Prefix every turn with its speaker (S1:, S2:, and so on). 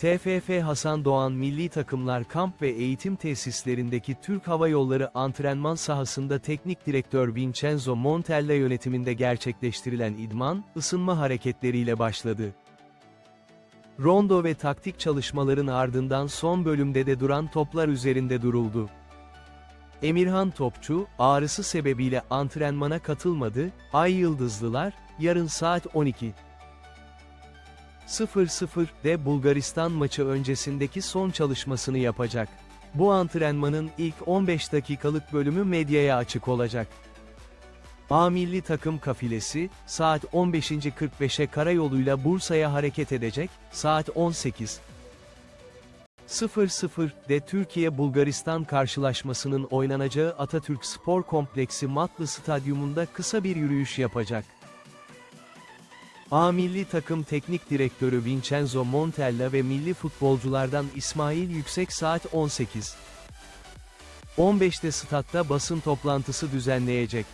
S1: TFF Hasan Doğan Milli Takımlar Kamp ve Eğitim Tesislerindeki Türk Hava Yolları antrenman sahasında teknik direktör Vincenzo Montella yönetiminde gerçekleştirilen idman, ısınma hareketleriyle başladı. Rondo ve taktik çalışmaların ardından son bölümde de duran toplar üzerinde duruldu. Emirhan Topçu, ağrısı sebebiyle antrenmana katılmadı, Ay Yıldızlılar, yarın saat 12. 0-0'de Bulgaristan maçı öncesindeki son çalışmasını yapacak. Bu antrenmanın ilk 15 dakikalık bölümü medyaya açık olacak. A milli takım kafilesi, saat 15.45'e karayoluyla Bursa'ya hareket edecek, saat 18. 0-0'de Türkiye-Bulgaristan karşılaşmasının oynanacağı Atatürk Spor Kompleksi Matlı Stadyumunda kısa bir yürüyüş yapacak. A milli takım teknik direktörü Vincenzo Montella ve milli futbolculardan İsmail Yüksek saat 18. 15'te statta basın toplantısı düzenleyecek.